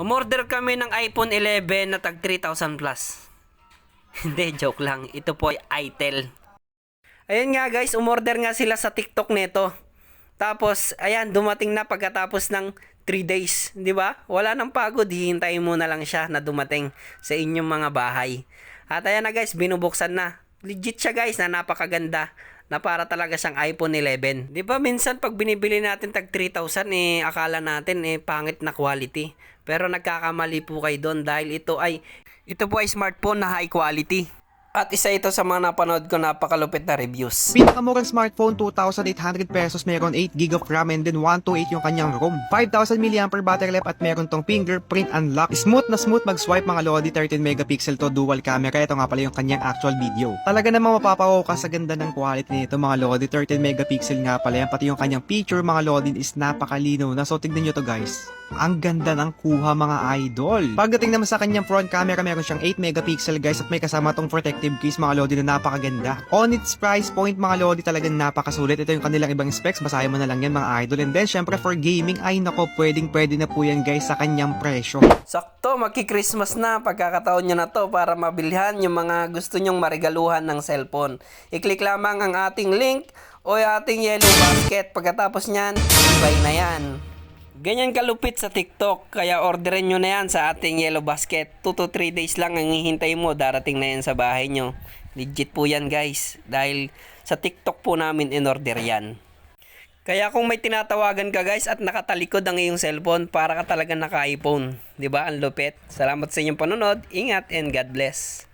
Umorder kami ng iPhone 11 na tag 3,000 plus. Hindi, joke lang. Ito po ay itel. Ayun nga guys, umorder nga sila sa TikTok nito. Tapos, ayan, dumating na pagkatapos ng 3 days. Di ba? Wala nang pagod, hihintayin mo na lang siya na dumating sa inyong mga bahay. At ayan na guys, binubuksan na. Legit siya guys, na napakaganda. Na para talaga siyang iPhone 11. Di ba minsan pag binibili natin tag 3,000 eh, akala natin eh, pangit na quality. Pero nagkakamali po kayo doon dahil ito ay, ito po ay smartphone na high quality. At isa ito sa mga napanood ko napakalupit na reviews. Pinakamurang smartphone, 2,800 pesos, meron 8 gig of RAM and then 128 yung kanyang ROM. 5,000 mAh battery life at meron tong fingerprint unlock. Smooth na smooth mag-swipe mga Lodi, 13 megapixel to dual camera. Ito nga pala yung kanyang actual video. Talaga namang mapapawaw ka sa ganda ng quality nito mga Lodi, 13 megapixel nga pala yan. Pati yung kanyang picture mga Lodi is napakalinaw na. So tignan nyo to guys. Ang ganda ng kuha mga idol. Pagdating naman sa kanyang front camera, meron siyang 8 megapixel guys at may kasama tong protective case mga Lodi na napakaganda. On its price point mga Lodi talagang napakasulit. Ito yung kanilang ibang specs. Basahin mo na lang yan mga idol. And then syempre for gaming ay nako pwedeng pwede na po yan guys sa kanyang presyo. Sakto, magki-Christmas na. Pagkakataon nyo na to para mabilhan yung mga gusto nyong marigaluhan ng cellphone. I-click lamang ang ating link o ating yellow basket. Pagkatapos nyan, buy na yan. Ganyan kalupit sa TikTok, kaya orderin nyo na yan sa ating yellow basket. 2 to 3 days lang ang hihintay mo, darating na yan sa bahay nyo. Legit po yan guys, dahil sa TikTok po namin in order yan. Kaya kung may tinatawagan ka guys at nakatalikod ang iyong cellphone, para ka talaga naka-iPhone. ba Ang lupit. Salamat sa inyong panonood. Ingat and God bless.